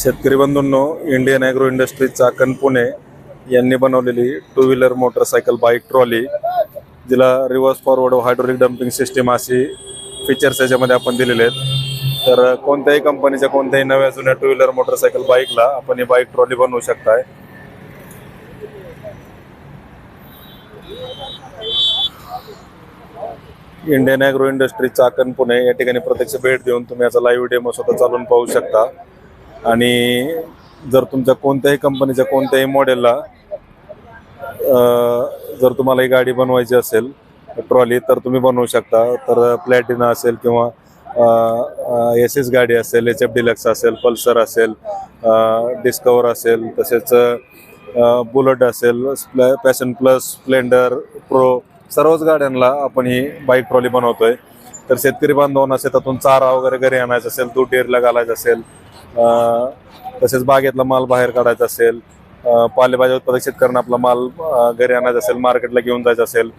शेतकरी बंधूंनो Indian agro industry Chakan Pune यांनी बनवलेली two wheeler motorcycle bike trolley जिला reverse forward hydraulic dumping system अशी फीचर्स याच्यामध्ये आपण दिलेले आहेत. तर कोणत्याही कंपनीच्या कोणत्याही नव्या जुन्या टू व्हीलर मोटरसायकल बाईकला आपण ही बाईक ट्रॉली बनवू शकताय. Indian agro industry Chakan Pune या ठिकाणी प्रत्यक्ष भेट देऊन तुम्ही याचा लाईव्ह डेमो स्वतः चालवून पाहू शकता. आणि जर तुमच्या कोणत्याही कंपनीच्या कोणत्याही मॉडेलला जर तुम्हाला ही गाडी बनवायची असेल ट्रॉली तर तुम्ही बनवू शकता. तर प्लॅटिना असेल किंवा एस एस गाडी असेल एच एफ डिलक्स असेल पल्सर असेल डिस्कवर असेल तसेच बुलट असेल पॅशन प्लस स्प्लेंडर प्रो सर्वच गाड्यांना आपण ही बाईक ट्रॉली बनवतोय. तर शेतकरी बांधवांना शेतातून चारा वगैरे घरी आणायचा असेल दूध डेअरीला घालायचं असेल तसेच बागेतला माल बाहेर काढायचा असेल पालेभाज्या उत्पादक शेतकऱ्यांना आपला माल घरी आणायचा असेल मार्केटला घेऊन जायचं असेल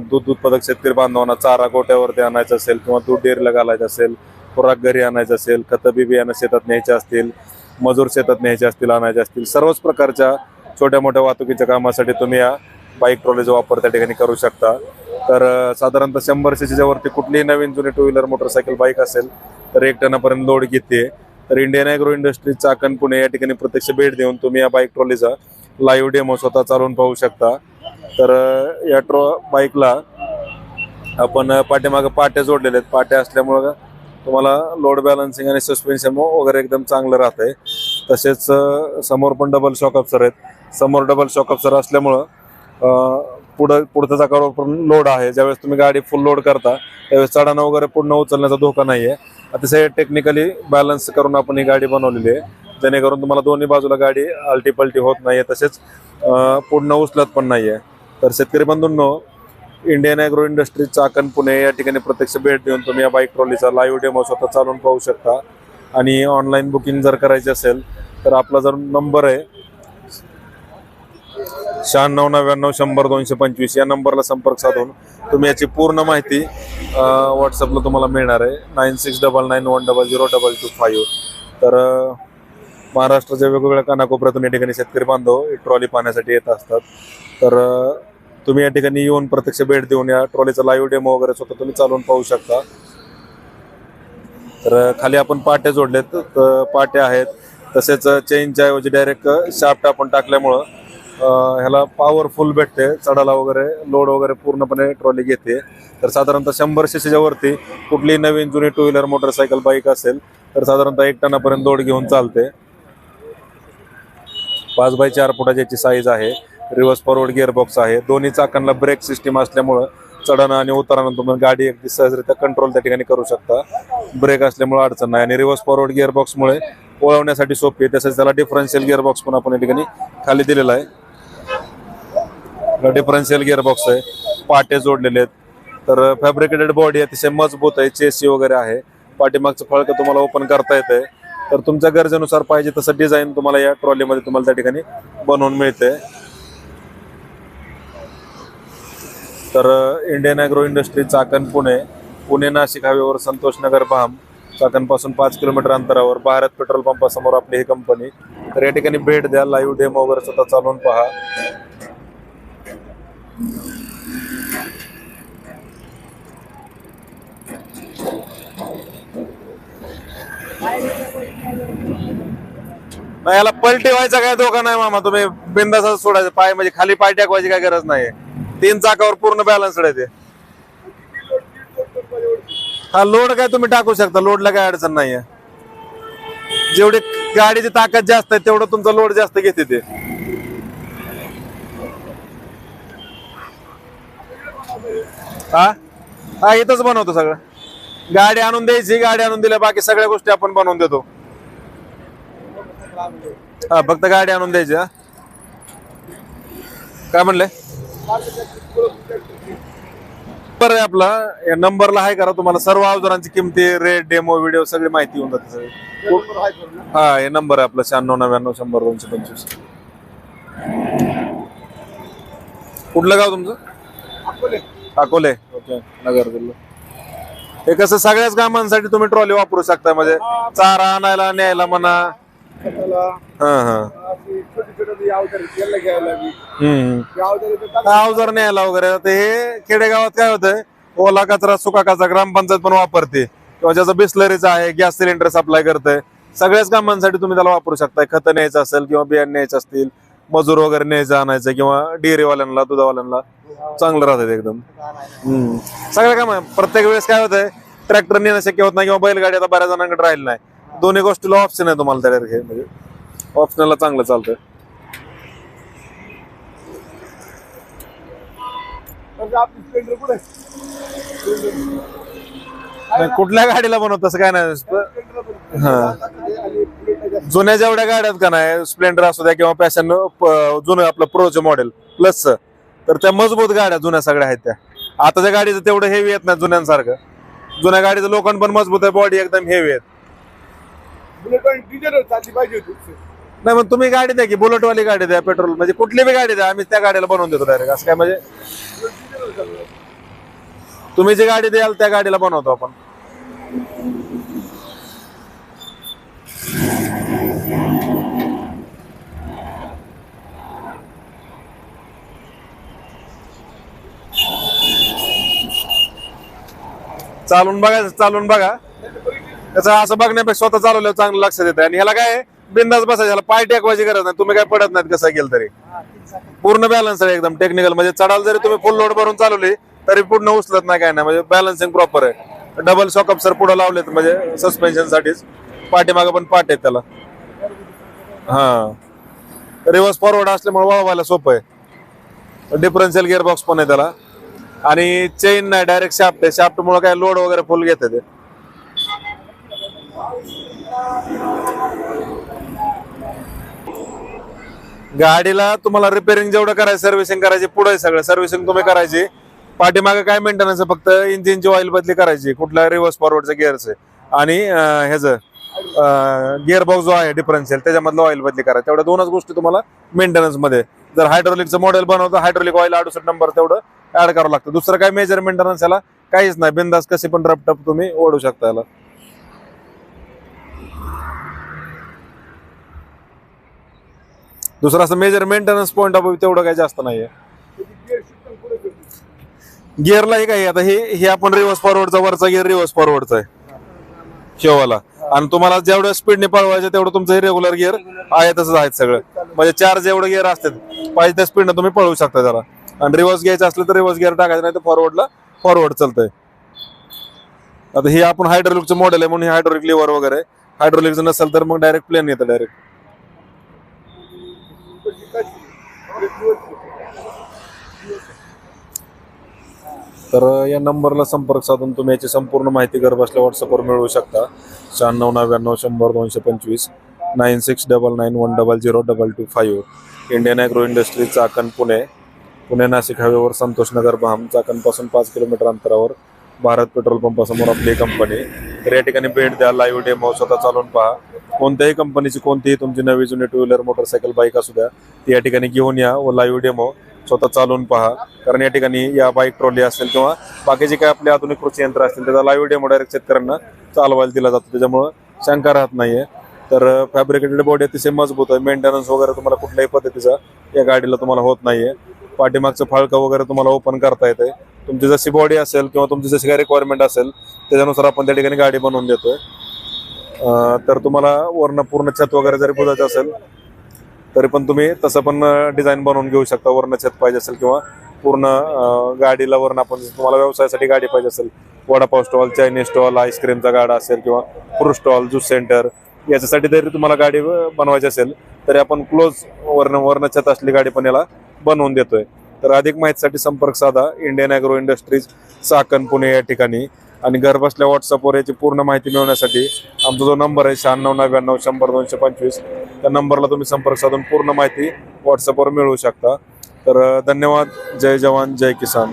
दूध उत्पादक शेतकरी बांधवांना चारा गोट्यावरती आणायचा असेल किंवा दूध डेअरीला घालायचं असेल खुराक घरी आणायचं असेल खतं बी बियाणं शेतात न्यायचे असतील मजूर शेतात न्यायचे असतील आणायचे असतील सर्वच प्रकारच्या छोट्या मोठ्या वाहतुकीच्या कामासाठी तुम्ही या बाईक ट्रॉलीचा वापर त्या ठिकाणी करू शकता. तर साधारणतः शंभर सीसीच्या वरती कुठलीही नवीन जुनी टू व्हीलर मोटरसायकल बाईक असेल तर एक टनापर्यंत लोड घेते. तर Indian agro industry Chakan Pune या ठिकाणी प्रत्यक्ष भेट देऊन तुम्ही या बाईक ट्रॉलीचा लाईव्ह डेमो स्वतः चालवून पाहू शकता. तर या ट्रॉ बाईकला आपण पाट्यामागं पाट्या जोडलेल्या आहेत. पाट्या असल्यामुळं तुम्हाला लोड बॅलन्सिंग आणि सस्पेन्शन वगैरे एकदम चांगलं राहतंय. तसेच समोर पण डबल शॉक अपसर आहेत. समोर डबल शॉक अपसर असल्यामुळं पुढं पुढचा चाकावर पण लोड आहे. ज्यावेळेस तुम्ही गाडी फुल लोड करता त्यावेळेस चढाणं वगैरे पूर्ण उचलण्याचा धोका नाही आहे अतिशय टेक्निकली बॅलन्स करून आपण ही गाडी बनवलेली आहे. जेणेकरून तुम्हाला दोन्ही बाजूला गाडी आलटी पलटी होत नाही आहे तसेच पूर्ण उचलत पण नाही आहे तर शेतकरी बंधूंनो Indian agro industry Chakan Pune या ठिकाणी प्रत्यक्ष भेट देऊन तुम्ही या बाईक ट्रॉलीचा लाईव्ह डेमो स्वतः चालवून पाहू शकता. आणि ऑनलाईन बुकिंग जर करायची असेल तर आपला जर नंबर आहे शहाण्णव नव्याण्णव शंभर दोनशे पंचवीस या नंबरला संपर्क साधून तुम्ही याची पूर्ण माहिती व्हॉट्सअपला तुम्हाला मिळणार आहे. Nine six double nine one double zero double two five तर महाराष्ट्राच्या वेगवेगळ्या कानाकोपऱ्यातून या ठिकाणी शेतकरी बांधव ही ट्रॉली पाहण्यासाठी येत असतात. तर तुम्ही या ठिकाणी येऊन प्रत्यक्ष भेट देऊन या ट्रॉलीचा लाईव्ह डेमो वगैरे स्वतः तुम्ही चालवून पाहू शकता. तर खाली आपण पाट्या जोडलेत. पाट्या आहेत. तसेच चेनच्या ऐवजी डायरेक्ट शाफ्ट आपण टाकल्यामुळं ह्याला पॉवरफुल भेटते चढाला वगैरे लोड वगैरे पूर्णपणे ट्रॉली घेते. तर साधारणतः शंभर सीसीच्या वरती कुठली नवीन जुनी टू व्हीलर मोटरसायकल बाईक असेल तर साधारणतः एक टनापर्यंत लोड घेऊन चालते. पाच बाय चार फुटाची याची साईज आहे. रिव्हर्स फॉरवर्ड गिअरबॉक्स आहे. दोन्ही चाकांना ब्रेक सिस्टीम असल्यामुळं चढणं आणि उतरणं तुम्ही गाडी अगदी सहजरित्या कंट्रोल त्या ठिकाणी करू शकता. ब्रेक असल्यामुळे अडचण नाही. आणि रिव्हर्स फॉरवर्ड गिअरबॉक्समुळे वळवण्यासाठी सोपी आहे. तसेच त्याला डिफरन्शियल गिअरबॉक्स पण आपण या ठिकाणी खाली दिलेला आहे. डिफरन्शियल गिअरबॉक्स आहे. पाटे जोडलेले आहेत. तर फॅब्रिकेटेड बॉडी अतिशय मजबूत आहे. चेसी वगैरे आहे. पाठीमागचं फळकं तुम्हाला ओपन करता येते तर तुमच्या गरजेनुसार पाहिजे तसं डिझाईन तुम्हाला या ट्रॉलीमध्ये तुम्हाला त्या ठिकाणी बनवून मिळते तर Indian agro industry Chakan Pune. Pune Nashik हायवेवर संतोष नगर भाम चाकणपासून पाच किलोमीटर अंतरावर भारत पेट्रोल पंपासमोर आपली ही कंपनी तर या ठिकाणी भेट द्या. लाईव्ह डेमो वगैरे स्वतः चालवून पहा. नाही याला पलटी व्हायचा काय धोका नाही मामा तुम्ही बिंदास सोडायचं. पाय म्हणजे खाली पाय टाकवायची काय गरज नाही तीन चाकावर पूर्ण बॅलन्स आहे ते हा लोड काय तुम्ही टाकू शकता? लोडला काय अडचण नाहीये. जेवढी गाडीची ताकद जास्त आहे तेवढं तुमचा लोड जास्त घेते ते. हा? हा इथंच बनवतो सगळं. गाडी आणून द्यायची गाडी आणून दिल्या बाकी सगळ्या गोष्टी आपण बनवून देतो. हा फक्त गाडी आणून द्यायची हा? काय म्हणले? नंबर आहे आपला. या नंबरला आहे करा तुम्हाला. सर्व अवजारांची किमती रेट डेमो व्हिडिओ सगळी माहिती होऊन जाते सगळी. हा हे नंबर आहे आपला. शहाण्णव नव्याण्णव शंभर दोनशे पंचवीस. कुठलं गाव तुमचं? अकोले. ओके नगर जिल्हा हे कसं सगळ्याच कामांसाठी तुम्ही ट्रॉली वापरू शकता म्हणजे चारा आणायला न्यायला म्हणा. हा हा. हम्म. अवजार न्यायला वगैरे ते हे खेडेगावात काय होतंय? ओला कचरा सुका कचरा ग्रामपंचायत पण वापरते. किंवा ज्याचं बिस्लरीचा आहे गॅस सिलेंडर सप्लाय करतंय. सगळ्याच कामांसाठी तुम्ही त्याला वापरू शकताय. खतं न्यायचं असेल किंवा बियाणे न्यायचं असतील मजूर वगैरे न्यायचं आणायचं किंवा डेअरीवाल्यांना दुधावाल्यांना चांगलं राहतं ते एकदम. हम्म. सगळं काम आहे. प्रत्येक वेळेस काय होतंय ट्रॅक्टर नेणं शक्य होत नाही किंवा बैलगाडी आता बऱ्याच जणांकडे राहील नाही. दोन्ही गोष्टीला ऑप्शन आहे तुम्हाला त्या direct हे म्हणजे ऑप्शनला चांगलं चालतंय? नाही, कुठल्या गाडीला बनवत तसं काय नाही. हा. जुन्या जेवढ्या गाड्या आहेत का नाही स्प्लेंडर असू द्या किंवा पॅशन जुनं आपलं प्रोचं मॉडेल प्लस तर त्या मजबूत गाड्या जुन्या सगळ्या आहेत त्या. आताच्या गाडीचं तेवढं हेवी येत नाही जुन्यांसारखं. जुन्या गाडीचं लोखंड पण मजबूत आहे बॉडी एकदम हेवी आहे बुलेट आणि डिझेल चालली पाहिजे होती नाही मग तुम्ही गाडी द्या की बुलेट वाली गाडी द्या पेट्रोल म्हणजे कुठली बी गाडी द्या आम्ही त्या गाडीला बनवून देतो डायरेक्ट असं काय म्हणजे? तुम्ही जी गाडी द्याल त्या गाडीला बनवतो आपण. चालून बघा चालून बघा. त्याचं असं बघण्यापेक्षा स्वतः चालवल्यावर चांगलं लक्षात येतं. आणि ह्याला काय बिंदास बसायचं. ह्याला पाय टेकवायची गरज नाही. तुम्ही काय पडत नाहीत कसं गेलं तरी. पूर्ण बॅलन्स आहे एकदम टेक्निकल म्हणजे चढाल जरी तुम्ही फुल लोड भरून चालवली तरी पूर्ण उचलत नाही काय नाही. म्हणजे बॅलन्सिंग प्रॉपर आहे. डबल शॉकअप सर पुढे लावलेत. म्हणजे सस्पेन्शन साठीच. पाठीमागं पण पाठ आहेत त्याला. हा. रिव्हर्स फॉरवर्ड असल्यामुळे वळवायला सोपं आहे. डिफरन्शियल गिअर बॉक्स पण आहे त्याला. आणि चेन नाही डायरेक्ट शाफ्ट आहे. शाफ्ट मुळे काय लोड वगैरे फुल घेत ते गाडीला तुम्हाला रिपेअरिंग जेवढं करायचं सर्व्हिसिंग करायची पुढे सगळं. सर्व्हिसिंग तुम्ही करायची. पाठीमागे काय मेंटेनन्स फक्त इंजिनची ऑइल बदली करायची. कुठल्या रिव्हर्स फॉरवर्डचं गिअरचं आणि ह्याच ह्याचं गिअर बॉक्स जो आहे डिफरन्शियल त्याच्यामधलं ऑइल बदली करा. तेवढ्या दोनच गोष्टी तुम्हाला मेंटेनन्समध्ये. जर हायड्रोलिकचं मॉडेल बनवतं हायड्रोलिक ऑइल अडुसष्ट नंबर तेवढं ऍड करावं लागतं. दुसरं काय मेजर मेंटेनन्स याला? काहीच नाही. बिंदास कसे पण रपटप तुम्ही ओढू शकता याला. दुसरं असं मेजर मेंटेनन्स पॉईंट ऑफ तेवढं काही जास्त नाहीये. गिअरलाही काही आता हे हे आपण रिव्हर्स फॉरवर्डचा वरचा गिअर रिव्हर्स फॉरवर्डचा आहे. शेवाला आणि तुम्हाला जेवढ्या स्पीडने पळवायचं तेवढं तुमचं हे रेग्युलर गिअर आहे तसंच आहेत सगळं. म्हणजे चार जेवढं गिअर असतात. पाहिजे त्या स्पीडनं तुम्ही पळवू शकता जरा आणि रिव्हर्स घ्यायचं असलं तर रिव्हर्स गिअर टाकायचं नाही तर फॉरवर्डला फॉरवर्ड चालतंय. आता हे आपण हायड्रोलिकचं मॉडेल आहे म्हणून हे हायड्रोलिक लिव्हर वगैरे. हायड्रोलिकचं नसेल तर मग डायरेक्ट प्लेन येतं डायरेक्ट तर या नंबरला संपर्क साधून तुम्ही याची संपूर्ण माहिती घर बसल्या व्हॉट्सअपवर मिळवू शकता. शहाण्णव नव्याण्णव शंभर दोनशे पंचवीस nine six double nine one double zero double two five Indian agro industry Chakan Pune. Pune Nashik हायवेवर संतोष नगर बहाम चाकणपासून पाच किलोमीटर अंतरावर भारत पेट्रोल पंपासमोर आपली कंपनी तर या ठिकाणी भेट द्या लाईव्ह डेमो स्वतः चालवून पहा. कोणत्याही कंपनीची कोणतीही तुमची नवी जुनी टू व्हीलर मोटरसायकल बाईक असू द्या ती या ठिकाणी घेऊन या व लाईव्ह डेमो स्वतः चालवून पहा. कारण या ठिकाणी या बाईक ट्रॉली असेल किंवा बाकीचे काय आपले आधुनिक कृषी यंत्र असतील त्याचा लाईव्ह डेमो डायरेक्ट शेतकऱ्यांना चालवायला दिला जातो. त्याच्यामुळं शंका राहत नाहीये. तर फॅब्रिकेटेड बॉडी अतिशय मजबूत आहे. मेंटेनन्स वगैरे तुम्हाला कुठल्याही पद्धतीचा या गाडीला तुम्हाला होत नाहीये. पाठीमागचं फाळकं वगैरे तुम्हाला ओपन करता येते तुमची जशी बॉडी असेल किंवा तुमची जशी काय रिक्वायरमेंट असेल त्याच्यानुसार आपण त्या ठिकाणी गाडी बनवून देतोय. तर तुम्हाला वर्ण पूर्ण छत वगैरे जरी बुजायचं असेल तरी पण तुम्ही तसं पण डिझाईन बनवून घेऊ शकता. वर्ण छत पाहिजे असेल किंवा पूर्ण गाडीला वर्ण आपण तुम्हाला व्यवसायासाठी गाडी पाहिजे असेल वडापाव स्टॉल चायनीज स्टॉल आईस्क्रीमचा गाडा असेल किंवा फ्रूट स्टॉल ज्यूस सेंटर याच्यासाठी जरी तुम्हाला गाडी बनवायची असेल तरी आपण क्लोज वर्ण वर्ण छत असली गाडी पण याला बनवून देतोय. तर अधिक माहितीसाठी संपर्क साधा. Indian agro industries Chakan Pune या ठिकाणी. आणि घरबसल्या व्हॉट्सअपवर याची पूर्ण माहिती मिळवण्यासाठी आमचा जो नंबर आहे शहाण्णव नव्याण्णव शंभर दोनशे पंचवीस. त्या नंबरला तुम्ही संपर्क साधून पूर्ण माहिती व्हॉट्सअपवर मिळवू शकता. तर धन्यवाद. जय जवान जय किसान.